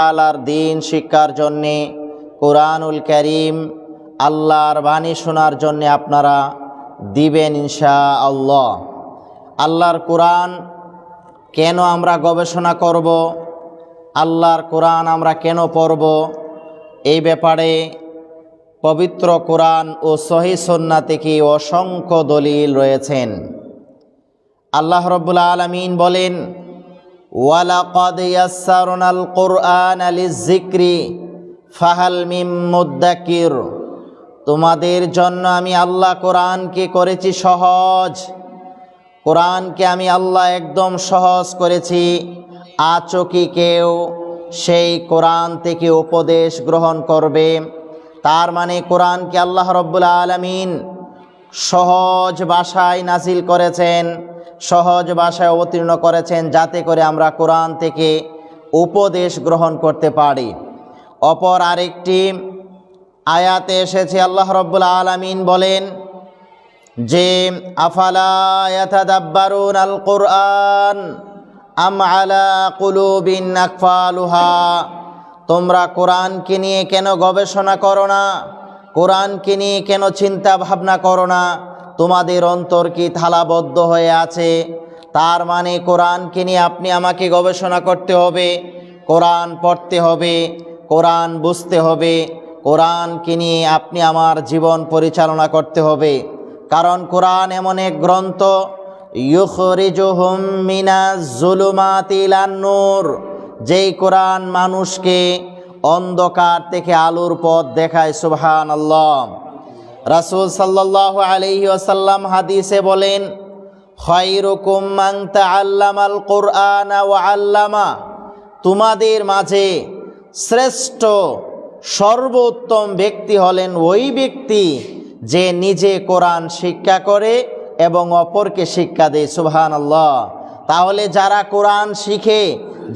আল্লাহর দিন শিক্ষার জন্যে কোরআনুল করিম আল্লাহর বাণী শোনার জন্যে আপনারা দিবেন ইনশা আল্লাহ আল্লাহর কোরআন কেন আমরা গবেষণা করব? আল্লাহর কোরআন আমরা কেন পড়ব? এই ব্যাপারে পবিত্র কোরআন ও সহি সন্না থেকে অসংখ্য দলিল রয়েছেন। আল্লাহ রব্বুল আলমিন বলেন ওয়ালাকদ কোরআন জিক্রি ফাহাল মিম তোমাদের জন্য আমি আল্লাহ কোরআনকে করেছি সহজ। কোরআনকে আমি আল্লাহ একদম সহজ করেছি। আচো কি কেউ? সেই কোরআন থেকে উপদেশ গ্রহণ করবে। তার মানে কোরআনকে আল্লাহ রব্বুল আলমিন সহজ ভাষায় নাজিল করেছেন। সহজ ভাষায় অবতীর্ণ করেছেন যাতে করে আমরা কোরআন থেকে উপদেশ গ্রহণ করতে পারি। অপর আরেকটি আয়াতে এসেছে, আল্লাহ রব্বুল আলমিন বলেন, যে, আফালা ইয়াতাদাব্বারুন আল কোরআন আম আলা কুলুবিন আকফালুহা? তোমরা কোরআনকে নিয়ে কেন গবেষণা করো না? কোরআনকে নিয়ে কেন চিন্তা ভাবনা করো না? তোমাদের অন্তর কি থালাবদ্ধ হয়ে আছে? তার মানে কোরআনকে নিয়ে আপনি আমাকে গবেষণা করতে হবে, কোরআন পড়তে হবে, কোরআন বুঝতে হবে, কোরআনকে নিয়ে আপনি আমার জীবন পরিচালনা করতে হবে। কারণ কোরআন এমন এক গ্রন্থ নূর, যেই কোরআন মানুষকে অন্ধকার থেকে আলোর পথ দেখায় সুবহান আল্লাহ রাসুল সাল্লাহ আলহি আসাল্লাম হাদিসে বলেন খৈরুকুম মান তাআল্লামাল কোরআন ও আল্লামা। তোমাদের মাঝে শ্রেষ্ঠ, সর্বোত্তম ব্যক্তি হলেন ওই ব্যক্তি যে নিজে কোরআন শিক্ষা করে এবং অপরকে শিক্ষা দেয় সুবহান আল্লাহ তাহলে যারা কোরআন শিখে,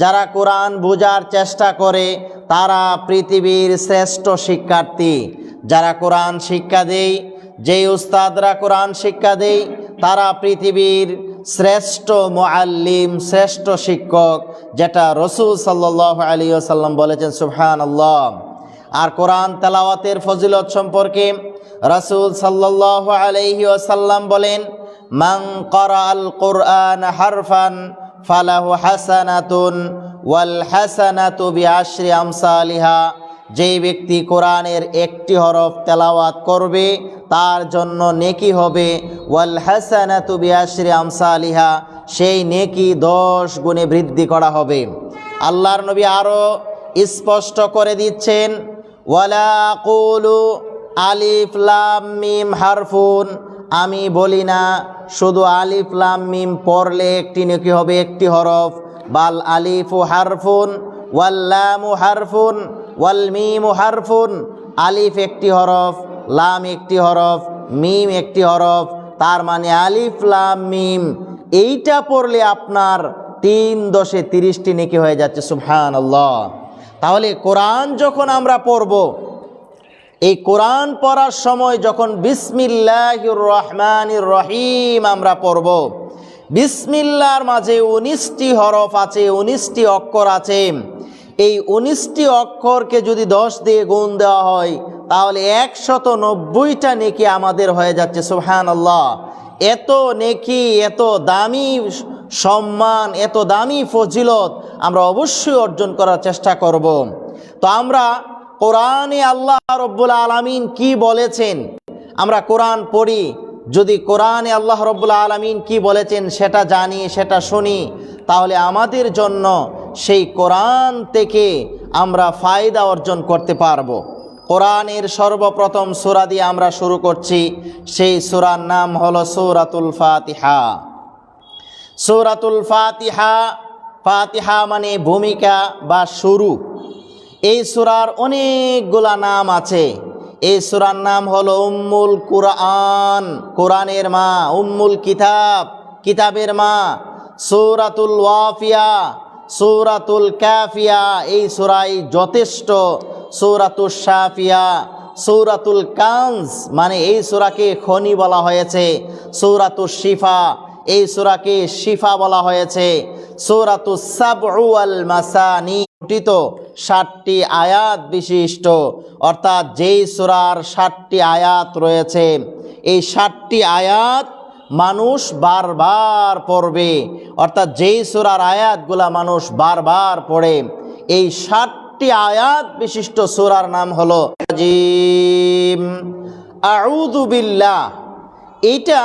যারা কোরআন বোঝার চেষ্টা করে, তারা পৃথিবীর শ্রেষ্ঠ শিক্ষার্থী। যারা কোরআন শিক্ষা দেয়, যেই উস্তাদরা কোরআন শিক্ষা দেয়, তারা পৃথিবীর শ্রেষ্ঠ মোয়াল্লিম শ্রেষ্ঠ শিক্ষক, যেটা রসুল সাল্লাহ আলী আসাল্লাম বলেছেন সুবহান আল্লাহ আর কোরআন তেলাওয়াতের ফজিলত সম্পর্কে রাসুল সাল্লাহ আলাইহি আসাল্লাম বলেন মাং করা আল কোরআন হারফান ফালাহু হাসানাতুন ওয়াল হাসানাতু বিআশরি আমসালিহা যেই ব্যক্তি কোরআনের একটি হরফ তেলাওয়াত করবে, তার জন্য নেকি হবে, ওয়াল হাসানা হাসানাতু বিআশরি আমসালিহা, সেই নেকি দশ গুণে বৃদ্ধি করা হবে। আল্লাহর নবী আরও স্পষ্ট করে দিচ্ছেন, ওয়ালা কুলু আলিফ লাম মিম হারফুন, আমি বলি না, শুধু আলিফ লাম মিম পড়লে একটি নেকি হবে একটি হরফ, বাল আলিফু হারফুন ওয়াল্লামু হারফুন ওয়াল মিমু হারফুন, আলিফ একটি হরফ, লাম একটি হরফ, মিম একটি হরফ, তার মানে আলিফ, লাম, মিম। এইটা পড়লে আপনার তিন দশে তিরিশটি নেকি হয়ে যাচ্ছে সুবহান আল্লাহ তাহলে কোরআন যখন আমরা পড়ব, এই কোরআন পড়ার সময় যখন বিসমিল্লাহির রহমানির রহিম আমরা পড়ব, বিসমিল্লার মাঝে উনিশটি হরফ আছে, উনিশটি অক্ষর আছে এই উনিশটি অক্ষরকে যদি দশ দিয়ে গুণ দেওয়া হয়, তাহলে একশত নব্বইটা নেকি আমাদের হয়ে যাচ্ছে সুহান আল্লাহ এত নেকি, এত দামি সম্মান, এত দামি ফজিলত আমরা অবশ্যই অর্জন করার চেষ্টা করব। তো আমরা কোরআনে আল্লাহ রব্বুল আলমিন কি বলেছেন? আমরা কোরআন পড়ি যদি কোরআনে আল্লাহ রব্বুল আলমিন কি বলেছেন সেটা জানি, সেটা শুনি, তাহলে আমাদের জন্য সেই কোরআন থেকে আমরা ফায়দা অর্জন করতে পারব। কোরআনের সর্বপ্রথম সুরা দিয়ে আমরা শুরু করছি, সেই সুরার নাম হল সৌরাতুল ফাতিহা। সৌরাতুল ফাতিহা ফাতিহা মানে ভূমিকা বা শুরু। এই সুরার অনেকগুলা নাম আছে। এই সুরার নাম হলো উম্মুল কুরআন। কোরআনের মা, উম্মুল কিতাব। কিতাবের মা, সৌরাতুল ওয়াফিয়া, সৌরাতুল কাফিয়া। এই সুরাই যথেষ্ট। সৌরাতুল শাফিয়া, সৌরাতুল কানজ মানে এই সুরাকে খনি বলা হয়েছে। সৌরাতুল শিফা, এই সুরাকে শিফা বলা হয়েছে। সৌরাতুল সাবউ আল মাসানি। গঠিত ষাটটি আয়াত বিশিষ্ট। অর্থাৎ যেই সুরার ষাটটি আয়াত রয়েছে, এই ষাটটি আয়াত মানুষ বারবার পড়বে। অর্থাৎ যেই সুরার আয়াতগুলা মানুষ বারবার পড়ে, এই ষাটটি আয়াত বিশিষ্ট সুরার নাম হলো জিম আউযু বিল্লাহ। এইটা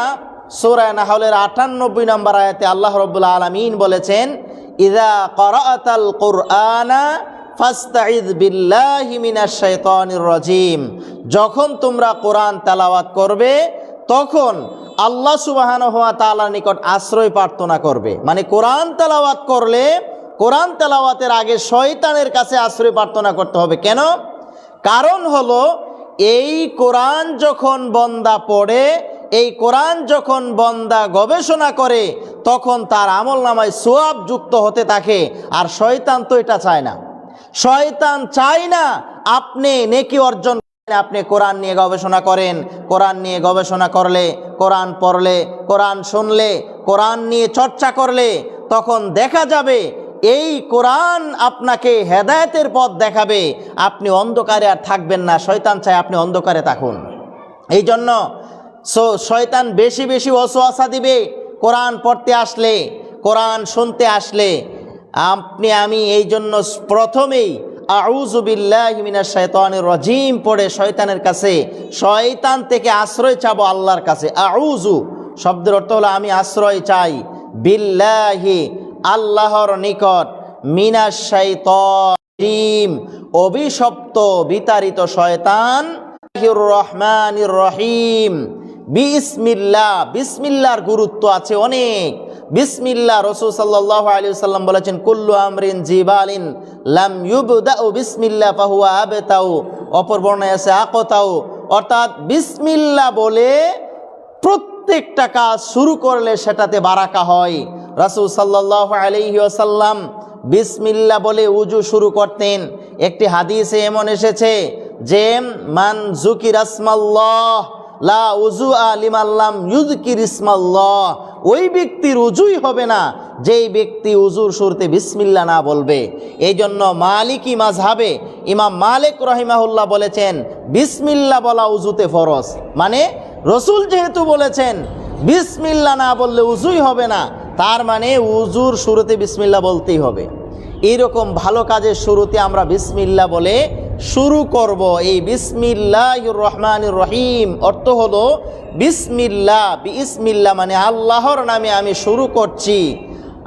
সূরা নাহলের আটানব্বই নম্বর আয়াতে আল্লাহ রব্বুল আলমিন বলেছেন ইদা করাতাল কোরআনা ফাস্তাইদ বিল্লাহি মিনাশ শাইতানির রাজিম। যখন তোমরা কোরআন তেলাওয়াত করবে, তখন আল্লাহ সুবহানাহু ওয়া তাআলার নিকট আশ্রয় প্রার্থনা করবে। মানে কোরআন তেলাওয়াত করলে, কোরআন তেলাওয়াতের আগে শয়তানের কাছে আশ্রয় প্রার্থনা করতে হবে। কেন? কারণ হলো, এই কোরআন যখন বন্দা পড়ে এই কোরআন যখন বন্দা গবেষণা করে, তখন তার আমল নামায় সোয়াব যুক্ত হতে থাকে, আর শয়তান তো এটা চায় না। শয়তান চায় না আপনি নেকি অর্জন আপনি কোরআন নিয়ে গবেষণা করেন, কোরআন নিয়ে গবেষণা করলে, কোরআন পড়লে, কোরআন শুনলে, কোরআন নিয়ে চর্চা করলে, তখন দেখা যাবে এই কোরআন আপনাকে হেদায়েতের পথ দেখাবে, আপনি অন্ধকারে আর থাকবেন না, শয়তান চায় আপনি অন্ধকারে থাকুন। এই জন্য সো- শয়তান বেশি বেশি অসুয়াশা দিবে। কোরআন পড়তে আসলে, কোরআন শুনতে আসলে। আপনি, আমি এই জন্য প্রথমেই আউজুবিল্লাহমিনা শয়তানের রজিম পড়ে শয়তানের কাছে, শয়তান থেকে আশ্রয় চাবো আল্লাহর কাছে। আউজু শব্দের অর্থ হলো, আমি আশ্রয় চাই বিল্লাহি, আল্লাহর নিকট। মিনা শৈতম অভিশপ্ত, বিতাড়িত শয়তান। রহমানির রহিম। বিসমিল্লা বিসমিল্লার গুরুত্ব আছে অনেক। বিসমিল্লা রসুল সাল্লাহ আলী সাল্লাম বলেছেন, কুল্লু আমরিন জিবালিন লাম ইউবদাউ বিসমিল্লা ফাহুয়া আবেতাউ। অপর বর্ণায় আছে, আকতাউ। অর্থাৎ বিসমিল্লা বলে প্রত্যেকটা কাজ শুরু করলে সেটাতে বারাকা হয়। রাসুল সাল্লাহ আলহি আসাল্লাম বিসমিল্লা বলে উজু শুরু করতেন। একটি হাদিসে এমন এসেছে যে, মান জুকির আসমাল্লাহ লা উজু আলিম আল্লাম ইউজকির ইসমাল্লাহ। ওই ব্যক্তির উজুই হবে না, যেই ব্যক্তি উজুর শুরুতে বিসমিল্লা না বলবে। এই জন্য মালিকি মাঝহাবে ইমাম মালিক রহিমাহুল্লাহ বলেছেন বিসমিল্লা বলা উজুতে ফরজ। মানে রসুল যেহেতু বলেছেন বিসমিল্লা না বললে উজুই হবে না, তার মানে উজুর শুরুতে বিসমিল্লা বলতেই হবে। এইরকম ভালো কাজের শুরুতে আমরা বিসমিল্লা বলে শুরু করব। এই বিসমিল্লাহ রহমান রহিম অর্থ হলো বিসমিল্লা বিসমিল্লা মানে আল্লাহর নামে আমি শুরু করছি।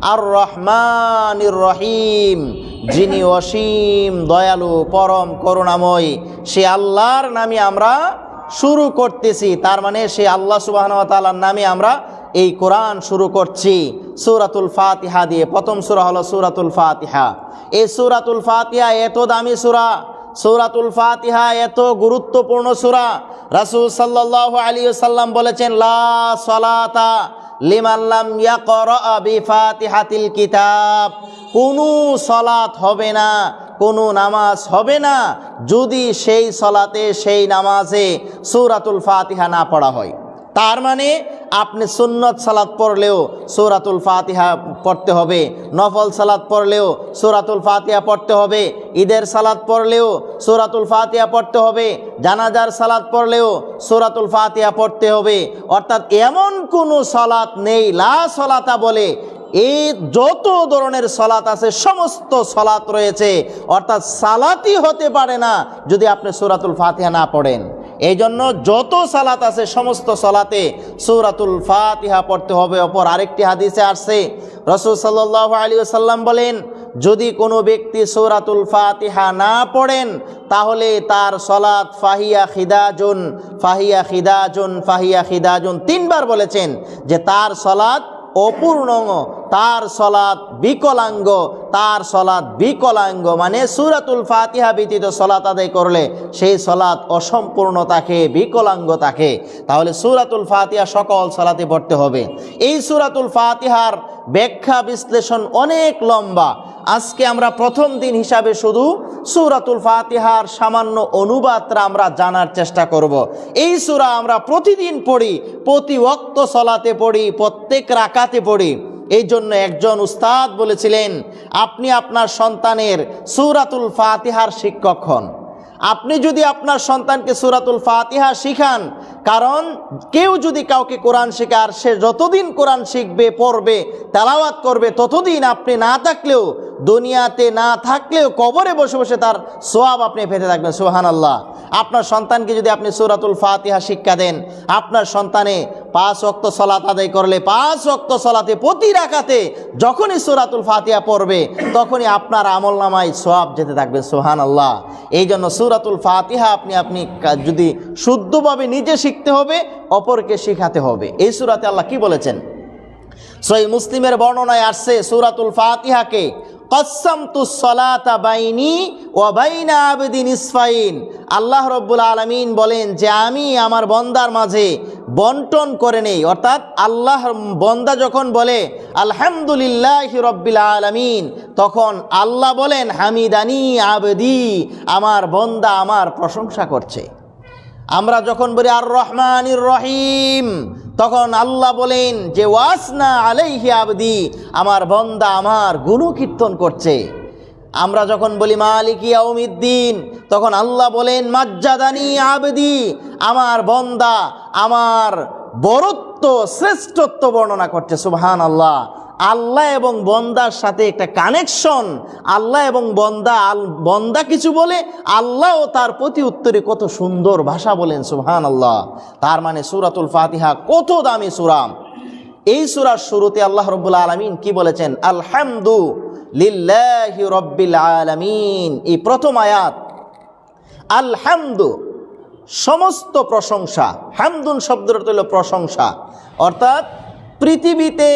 আর রহমান রহিম, যিনি অসীম দয়ালু, পরম করুণাময়, সে আল্লাহর নামে আমরা শুরু করতেছি। তার মানে সে আল্লাহ সুবাহন তালার নামে আমরা এই কোরআন শুরু করছি সূরাতুল ফাতিহা দিয়ে। প্রথম সূরা হলো সূরাতুল ফাতিহা। এই সূরাতুল ফাতিহা এত দামি সূরা। সূরাতুল ফাতিহা এত গুরুত্বপূর্ণ সূরা। রাসূল সাল্লাল্লাহু আলাইহি সাল্লাম বলেছেন, লা সালাতা লিমান লাম ইয়াকরা বিফাতিহাতিল কিতাব। কোনো সলাত হবে না, কোনো নামাজ হবে না যদি সেই সলাতে, সেই নামাজে সূরাতুল ফাতিহা না পড়া হয়। তার মানে আপনি সুন্নত সালাদ পড়লেও সৌরাতুল ফাতিহা পড়তে হবে, নফল সালাদ পড়লেও সূরাতুল ফাতিহা পড়তে হবে, ঈদের সালাদ পড়লেও সূরাতুল ফাতিহা পড়তে হবে, জানাজার সালাদ পড়লেও সূরাতুল ফাতিহা পড়তে হবে। অর্থাৎ এমন কোনো সলাত নেই, লা সলাতা বলে, এই যত ধরনের সলাত আছে, সমস্ত সলাত রয়েছে। অর্থাৎ সালাতই হতে পারে না যদি আপনি সূরাতুল ফাতিহা না পড়েন। এই জন্য যত সালাত আছে, সমস্ত সলাতে সূরাতুল ফাতিহা পড়তে হবে। অপর আরেকটি হাদিসে আসছে, রসুল সাল্লাহ আলী সাল্লাম বলেন, যদি কোনো ব্যক্তি সূরাতুল ফাতিহা না পড়েন, তাহলে তার সলাত ফাহিয়া খিদাজুন ফাহিয়া খিদাজুন ফাহিয়া খিদাজুন তিনবার বলেছেন যে তার সলাত অপূর্ণ তার সলাৎ বিকলাঙ্গ, তার সলাৎ বিকলাঙ্গ মানে সুরাতুল ফাতিহা ব্যতীত সলাৎ আদায় করলে সেই সলাৎ অসম্পূর্ণ থাকে, বিকলাঙ্গ থাকে। তাহলে সুরাতুল ফাতিহা সকল সলাতে পড়তে হবে। এই সুরাতুল ফাতিহার ব্যাখ্যা বিশ্লেষণ অনেক লম্বা। আজকে আমরা প্রথম দিন হিসাবে শুধু সুরাতুল ফাতিহার সামান্য অনুবাদটা আমরা জানার চেষ্টা করব। এই সুরা আমরা প্রতিদিন পড়ি, প্রতি ওক্ত সলাতে পড়ি, প্রত্যেক রাকাতে পড়ি। এই জন্য একজন উস্তাদ বলেছিলেন, আপনি আপনার সন্তানের সুরাতুল ফাতিহার শিক্ষক হন। আপনি যদি আপনার সন্তানকে সুরাতুল ফাতিহা শিখান, কারণ কেউ যদি কাউকে কোরআন শেখার সে যতদিন কোরআন শিখবে, পড়বে, তেলাওয়াত করবে, ততদিন আপনি না থাকলেও দুনিয়াতে না থাকলেও কবরে বসে বসে তার সোয়াব আপনি পেতে থাকবেন সোহান আল্লাহ আপনার সন্তানকে যদি আপনি সুরাতুল ফাতিহা শিক্ষা দেন, আপনার সন্তানে পাঁচ অক্ত সলাত আদায় করলে, পাঁচ অক্ত সলাতে প্রতি রাখাতে যখনই সুরাতুল ফাতিহা পড়বে, তখনই আপনার আমল নামায় সোয়াব যেতে থাকবে সোহান আল্লাহ এই জন্য সুরাতুল ফাতিহা আপনি আপনি যদি শুদ্ধভাবে নিজে শিখতে হবে, অপরকে শিখাতে হবে। এই সুরাতে আল্লাহ কি বলেছেন? সই মুসলিমের বর্ণনায় আসছে সুরাতুল ফাতিহাকে কসামতু সলাতা বাইনি ও বাইনা আবেদিন ইসফাইন আল্লাহ রব্বুল আলমিন বলেন যে আমি আমার বন্দার মাঝে বন্টন করে নেই। অর্থাৎ আল্লাহ বন্দা যখন বলে, আলহামদুলিল্লাহ রব্বিল আলমিন তখন আল্লাহ বলেন, হামিদানি আবেদি, আমার বন্দা আমার প্রশংসা করছে। আমরা যখন বলি, আর রহমানির রহিম তখন আল্লাহ বলেন যে, ওয়াসনা আলাইহি আবদি, আমার বন্দা আমার গুণ কীর্তন করছে। আমরা যখন বলি, মালিক ইয়াউমিদ্দিন, তখন আল্লাহ বলেন, মাজ্জাদানি আবদি, আমার বন্দা আমার বরত্ব, শ্রেষ্ঠত্ব বর্ণনা করছে। সুবহান আল্লাহ আল্লাহ এবং বন্দার সাথে একটা কানেকশন আল্লাহ এবং বন্দা আল বন্দা কিছু বলে আল্লাহ ও তার প্রতি উত্তরে কত সুন্দর ভাষা বলেন সুহান আল্লাহ তার মানে সুরাতুল ফাতিহা কত দামি সুরাম এই সুরার শুরুতে আল্লাহ রব্বুল আলমিন কি বলেছেন? আলহামদু লিল্লাহি রব্বিল আলামিন। এই প্রথম আয়াত, আলহামদু, সমস্ত প্রশংসা। হামদুন অর্থ হলো প্রশংসা। অর্থাৎ পৃথিবীতে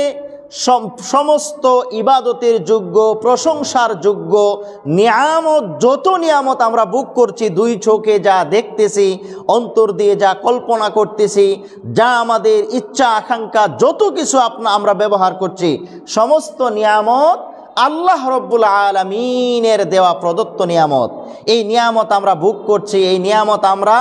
সমস্ত ইবাদতের যোগ্য, প্রশংসার যোগ্য, নিয়ামত, যত নিয়ামত আমরা বুক করছি, দুই চোখে যা দেখতেছি, অন্তর দিয়ে যা কল্পনা করতেছি, যা আমাদের ইচ্ছা, আকাঙ্ক্ষা, যত কিছু আপনা আমরা ব্যবহার করছি, সমস্ত নিয়ামত আল্লাহ রব্বুল আলমিনের দেওয়া প্রদত্ত নিয়ামত। এই নিয়ামত আমরা ভোগ করছি, এই নিয়ামত আমরা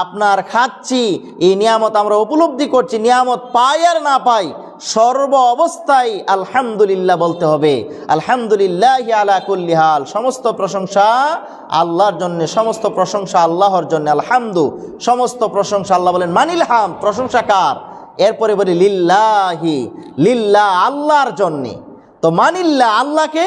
আপনার খাচ্ছি, এই নিয়ামত আমরা উপলব্ধি করছি, নিয়ামত পাই আর না পাই, সর্ব অবস্থায় আলহামদুলিল্লাহ বলতে হবে। আলহামদুলিল্লাহ আলা কুল্লি হাল, সমস্ত প্রশংসা আল্লাহর জন্য, সমস্ত প্রশংসা আল্লাহর জন্য, আলহামদু। সমস্ত প্রশংসা আল্লাহ বলেন, মানিল হাম, প্রশংসা কার? এরপরে বলি, লিল্লাহি লিল্লাহ আল্লাহর জন্যে। তো মানিল্লা আল্লাহকে,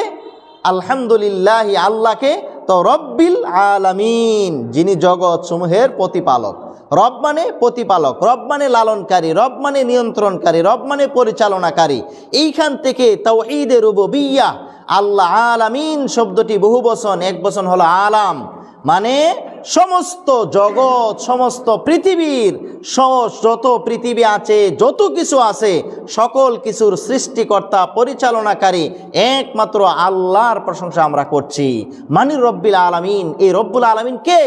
আলহামদুলিল্লাহ আল্লাহকে, তো রব্বিল আলামিন, যিনি জগৎ সমূহের প্রতিপালক। রব মানে প্রতিপালক, রব মানে লালনকারী, রব মানে নিয়ন্ত্রণকারী, রব মানে পরিচালনাকারী। এইখান থেকে তাও তাওহীদে রুবুবিয়্যাহ আল্লাহ আলামিন শব্দটি বহু বচন, এক বচন হলো আলাম মানে সমস্ত জগৎ, সমস্ত পৃথিবীর যত পৃথিবী আছে, যত কিছু আছে, সকল কিছুর সৃষ্টিকর্তা, পরিচালনাকারী একমাত্র আল্লাহর প্রশংসা আমরা করছি। মানির রব্বিল আলামিন। এই রব্বুল আলামিন কে?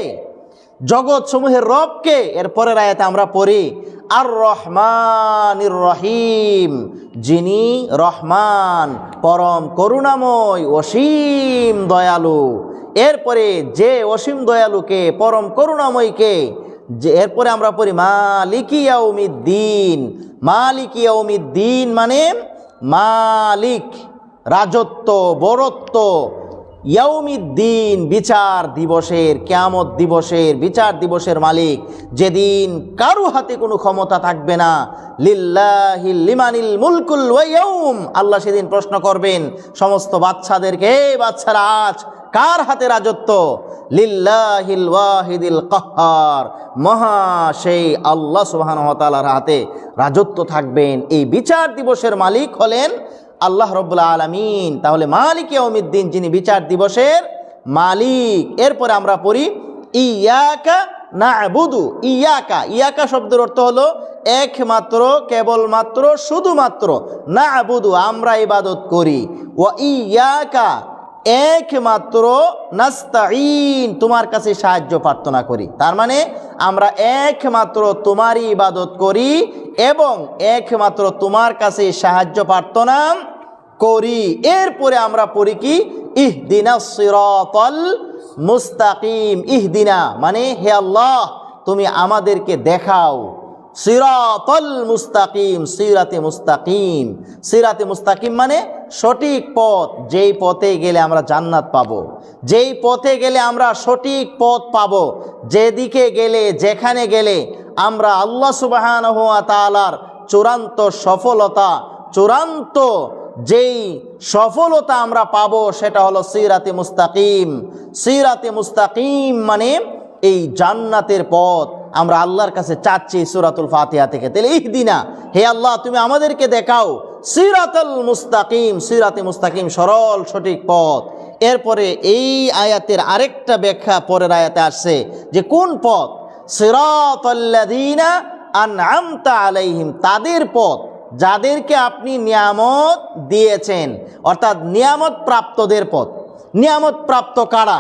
জগৎ সমূহের রবকে এর পরের আয়াতে আমরা পড়ি আর রহমানির রহিম। যিনি রহমান, পরম করুণাময়, অসীম দয়ালু। এরপরে যে অসীম দয়ালুকে, পরম করুণাময়কে, যে এরপরে আমরা পড়ি মালিকিয়াউমিদ্দিন মালিকিয়াউমিদ্দিন মানে মালিক, রাজত্ব, বরত্ব। ইয়াউমিদ্দিন বিচার দিবসের, কেয়ামত দিবসের, বিচার দিবসের মালিক। যেদিন কারও হাতে কোনো ক্ষমতা থাকবে না, লিল্লাহি লিমানিল মুলকুল ওয়াইয়াউম আল্লাহ সেদিন প্রশ্ন করবেন, সমস্ত বাচ্চাদেরকে "হে বাচ্চারা আজ কার হাতে রাজত্ব? লিল্লাহিল ওয়াহিদিল কাহ্হার মহা সেই আল্লাহ সুবহানাহু ওয়া হাতে রাজত্ব থাকবেন। এই বিচার দিবসের মালিক হলেন আল্লাহ রব্বুল্লা আলমিন। তাহলে মালিক ইয়াউমিদ্দিন, যিনি বিচার দিবসের মালিক। এরপরে আমরা পড়ি, ইয়াকা না বুধু ইয়াকা। ইয়াকা শব্দের অর্থ হলো একমাত্র, কেবলমাত্র, শুধুমাত্র। না বুধু আমরা ইবাদত করি। ও ইয়াকা একমাত্র নাস্তাইন তোমার কাছে সাহায্য প্রার্থনা করি। তার মানে আমরা একমাত্র তোমারই ইবাদত করি এবং একমাত্র তোমার কাছে সাহায্য প্রার্থনা করি। এরপরে আমরা পড়ি কি? ইহদিনা সিরাতাল মুস্তাকিম। ইহদিনা মানে হে আল্লাহ, তুমি আমাদেরকে দেখাও। সিরাতল মুস্তাকিম, সিরাতে মুস্তাকিম। সিরাতে মুস্তাকিম মানে সঠিক পথ, যেই পথে গেলে আমরা জান্নাত পাবো। যেই পথে গেলে আমরা সঠিক পথ পাবো। যেদিকে গেলে, যেখানে গেলে আমরা আল্লাহ সুবাহান হুয়া তালার চূড়ান্ত সফলতা, চূড়ান্ত যেই সফলতা আমরা পাবো, সেটা হলো সিরাতে মুস্তাকিম। সিরাতে মুস্তাকিম মানে এই জান্নাতের পথ। আমরা আল্লাহর কাছে চাচ্ছি সুরাতুল ফাতিহা থেকে। তাহলে এই দিনা, হে আল্লাহ, তুমি আমাদেরকে দেখাও সিরাতুল মুস্তাকিম, সিরাতে মুস্তাকিম, সরল, সঠিক পথ। এরপরে এই আয়াতের আরেকটা ব্যাখ্যা পরের আয়াতে আসছে যে কোন পথ? সিরাতাল্লাযীনা আনআমতা আলাইহিম, তাদের পথ যাদেরকে আপনি নিয়ামত দিয়েছেন। অর্থাৎ নিয়ামত প্রাপ্তদের পথ। নিয়ামত প্রাপ্ত কারা?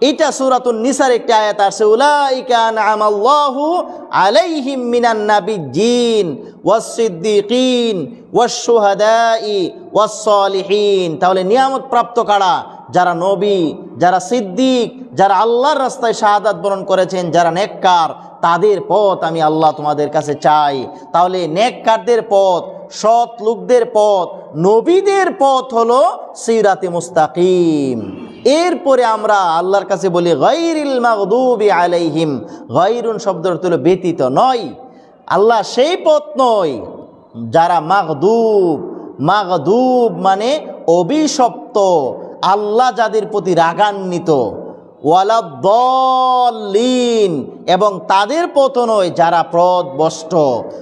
এটা সূরাতুন নিসার একটি আয়াত আছে, উলাইকা আনআমাল্লাহু আলাইহিম মিনান নাবিয়্যিন ওয়াস-সিদ্দিকিন ওয়াশ-শুহাদাই ওয়াস-সালিহিন। তাহলে নিয়ামত প্রাপ্ত কারা? যারা নবী, যারা সিদ্দিক, যারা আল্লাহর রাস্তায় শাহাদাত বরণ করেছেন, যারা নেককার, তাদের পথ আমি আল্লাহ তোমাদের কাছে চাই। তাহলে নেককারদের পথ, সৎ লোকদের পথ, নবীদের পথ হলো সিরাতে মুস্তাকিম। এরপরে আমরা আল্লাহর কাছে বলি গৈরিল মাগদুবি আলাইহিম। গৈরুন অর্থ হলো ব্যতীত, নয়। আল্লাহ সেই পথ নয় যারা মাগদুব। মাগদুব মানে অভিশপ্ত, আল্লাহ যাদের প্রতি রাগান্বিত। ওয়ালাদ্দলিন এবং তাদের পথ নয় যারা প্রদবষ্ট।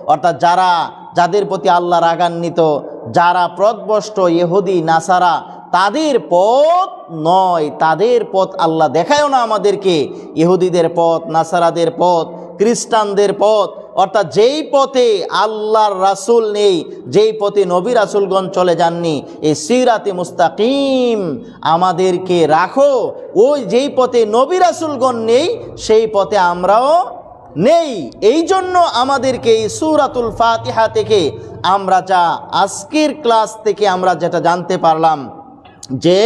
অর্থাৎ যারা, যাদের প্রতি আল্লাহ রাগান্বিত, যারা প্রদবষ্ট, ইহুদি, নাসারা তাদের পথ নয়, তাদের পথ আল্লাহ দেখায়ও না আমাদেরকে। ইহুদিদের পথ, নাসারাদের পথ, খ্রিস্টানদের পথ, অর্থাৎ যেই পথে আল্লাহর রাসুল নেই, যেই পথে নবী রাসুলগণ চলে যাননি, এই সিরাতে মুস্তাকিম আমাদেরকে রাখো। ওই যেই পথে নবী রাসুলগণ নেই, সেই পথে আমরাও নেই। এই জন্য আমাদেরকে এই সুরাতুল ফাতিহা থেকে আমরা যা আজকের ক্লাস থেকে আমরা যেটা জানতে পারলাম যে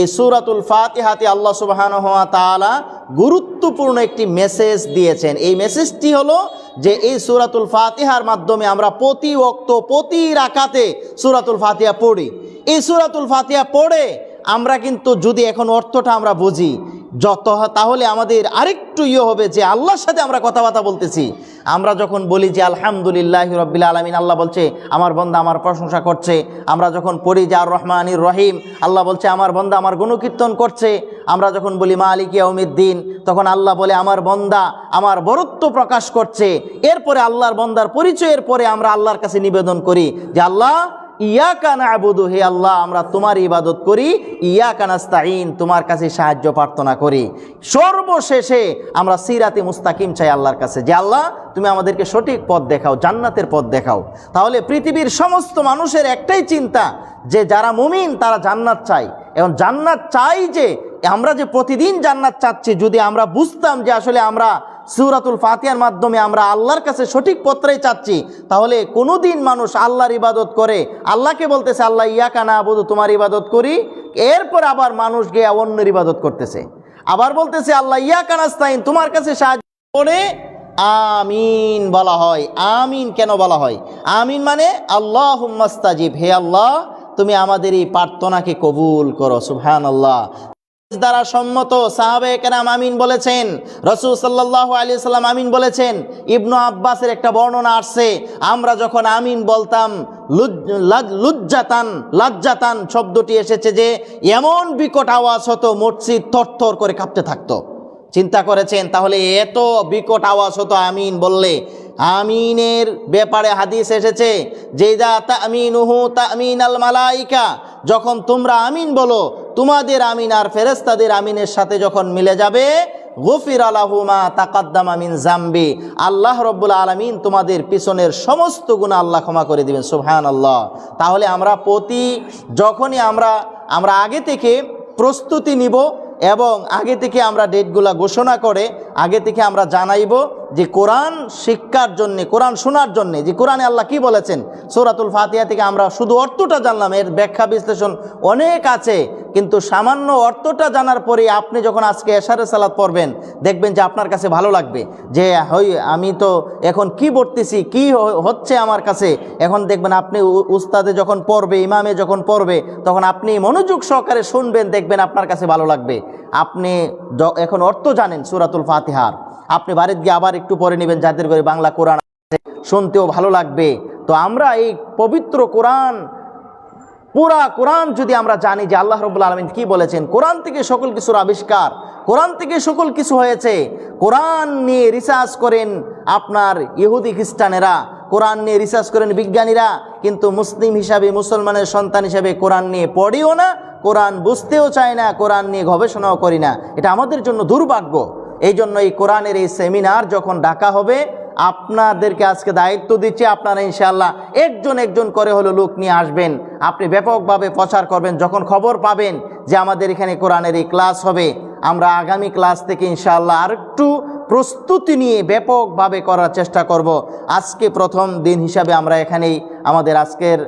এই সুরাতুল ফাতিহাতে আল্লাহ সুবাহান হওয়া তালা গুরুত্বপূর্ণ একটি মেসেজ দিয়েছেন। এই মেসেজটি হলো যে এই সুরাতুল ফাতিহার মাধ্যমে আমরা প্রতি অক্ত প্রতি রাখাতে সুরাতুল ফাতিহা পড়ি। এই সুরাতুল ফাতিহা পড়ে আমরা কিন্তু যদি এখন অর্থটা আমরা বুঝি যত তাহলে আমাদের আরেকটু ইয়ে হবে যে আল্লাহর সাথে আমরা কথাবার্তা বলতেছি। আমরা যখন বলি যে আলহামদুলিল্লাহ রব্বিল আলমিন, আল্লাহ বলছে, আমার বন্দা আমার প্রশংসা করছে। আমরা যখন পড়ি যে আর রহমানির রহিম, আল্লাহ বলছে, আমার বন্দা আমার গুণকীর্তন করছে। আমরা যখন বলি মালিক ইয়াউমিদ্দিন, তখন আল্লাহ বলে, আমার বন্দা আমার বরত্ব প্রকাশ করছে। এরপরে আল্লাহর বন্দার পরিচয়ের পরে আমরা আল্লাহর কাছে নিবেদন করি যে, আল্লাহ ইয়া কানা আবুদু হে আল্লাহ, আমরা তোমার ইবাদত করি। ইয়া কানাস্তাইন তোমার কাছে সাহায্য প্রার্থনা করি। সর্বশেষে আমরা সিরাতে মুস্তাকিম চাই আল্লাহর কাছে। যে আল্লাহ, তুমি আমাদেরকে সঠিক পথ দেখাও, জান্নাতের পথ দেখাও। তাহলে পৃথিবীর সমস্ত মানুষের একটাই চিন্তা, যে যারা মুমিন, তারা জান্নাত চাই এবং জান্নাত চাই যে আমরা যে প্রতিদিন জান্নাত চাচ্ছি, যদি আমরা বুঝতাম যে আসলে আমরা সুরাতুল ফাতিয়ার মাধ্যমে আমরা আল্লাহর কাছে সঠিক পত্রেই চাচ্ছি, তাহলে কোনো দিন মানুষ আল্লাহর ইবাদত করে, আল্লাহকে বলতেছে, আল্লাহ ইয়া কানা আবুদু তোমার ইবাদত করি। এরপর আবার মানুষ গিয়ে অন্যের ইবাদত করতেছে। আবার বলতেছে, আল্লাহ ইয়া কানাস্তাইন তোমার কাছে সাহায্য করে। আমিন বলা হয়। আমিন কেন বলা হয়? আমিন মানে আল্লাহ মাস্তাজিব হে আল্লাহ, তুমি আমাদের এই প্রার্থনাকে কবুল করো। সুবহান আল্লাহ দ্বারা সম্মত সাহাবে কেরাম আমিন বলেছেন, রসুল সাল্লাহ আলী সাল্লাম আমিন বলেছেন, ইবনু আব্বাসের একটা বর্ণনা আসছে, আমরা যখন আমিন বলতাম, লুজ- লাজ- লুজ্জাতান, লাজ্জাতান শব্দটি এসেছে যে, এমন বিকট আওয়াজ হতো মসজিদ থরথর করে কাঁপতে থাকতো। চিন্তা করেছেন, তাহলে এত বিকট আওয়াজ হতো আমিন বললে আমিনের ব্যাপারে হাদিস এসেছে, যে দা তামিনুহু তামিন আল মালাইকা, যখন তোমরা আমিন বলো, তোমাদের আমিন আর ফেরেস্তাদের আমিনের সাথে যখন মিলে যাবে, গফির আলাহুমা তাকাদ্দাম আমিন জাম্বি, আল্লাহ রব্বুল আলমিন তোমাদের পিছনের সমস্ত গুণা আল্লাহ ক্ষমা করে দিবেন সুবহান আল্লাহ তাহলে আমরা প্রতি, যখনই আমরা আমরা আগে থেকে প্রস্তুতি নিব এবং আগে থেকে আমরা ডেটগুলা ঘোষণা করে আগে থেকে আমরা জানাইব যে কোরআন শিক্ষার জন্যে, কোরআন শোনার জন্যে, যে কোরআনে আল্লাহ কি বলেছেন? সৌরাতুল ফাতিয়া থেকে আমরা শুধু অর্থটা জানলাম, এর ব্যাখ্যা বিশ্লেষণ অনেক আছে, কিন্তু সামান্য অর্থটা জানার পরে আপনি যখন আজকে এশারে সালাত পড়বেন, দেখবেন যে আপনার কাছে ভালো লাগবে। যে, হই, আমি তো এখন কি পড়তেছি, কি হচ্ছে আমার কাছে? এখন দেখবেন আপনি উস্তাদে যখন পড়বে, ইমামে যখন পড়বে, তখন আপনি মনোযোগ সহকারে শুনবেন, দেখবেন আপনার কাছে ভালো লাগবে। আপনি এখন অর্থ জানেন সুরাতুল ফাতিহার আপনি বাড়িতে গিয়ে আবার একটু পরে নেবেন যাদের করে বাংলা কোরআন আছে, শুনতেও ভালো লাগবে। তো আমরা এই পবিত্র কোরআন পুরা কোরআন যদি আমরা জানি যে আল্লাহ রবুল্লা আলমিন কি বলেছেন কোরআন থেকে সকল কিছুর আবিষ্কার কোরআন থেকে সকল কিছু হয়েছে কোরআন নিয়ে রিসার্চ করেন আপনার ইহুদি খ্রিস্টানেরা কোরআন নিয়ে রিসার্চ করেন বিজ্ঞানীরা কিন্তু মুসলিম হিসাবে মুসলমানের সন্তান হিসাবে কোরআন নিয়ে পড়িও না কোরআন বুঝতেও চায় না কোরআন নিয়ে গবেষণাও করি না। এটা আমাদের জন্য দুর্ভাগ্য। এই জন্য এই কোরআনের এই সেমিনার যখন ডাকা হবে, আপনাদেরকে আজকে দায়িত্ব দিচ্ছি, আপনারা ইনশাল্লাহ একজন একজন করে হলো লোক নিয়ে আসবেন। আপনি ব্যাপকভাবে প্রচার করবেন, যখন খবর পাবেন যে আমাদের এখানে কোরআনের এই ক্লাস হবে, আমরা আগামী ক্লাস থেকে ইনশাল্লাহ আর আরেকটু প্রস্তুতি নিয়ে ব্যাপকভাবে করার চেষ্টা করব। আজকে প্রথম দিন হিসাবে আমরা এখানেই আমাদের আজকের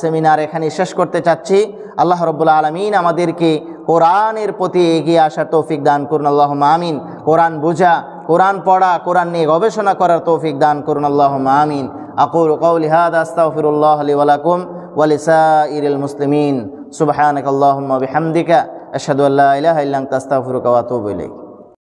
সেমিনার এখানে শেষ করতে চাচ্ছি। আল্লাহ রব্বুল্লা আলমিন আমাদেরকে কোরআনের প্রতি এগিয়ে আসার তৌফিক দান করুন আল্লাহ আমিন। কোরআন বোঝা, কোরআন পড়া, কোরআন নিয়ে গবেষণা করার তৌফিক দান করুন আল্লাহ আমিন। আকুল কৌলি হাদ আস্তাগফিরুল্লাহ লি ওয়া লাকুম ওয়া লিসাইরিল মুসলিমিন। ইলাহা ইল্লা আনতা, আস্তাগফিরুকা ওয়া আতুবু ইলাইক।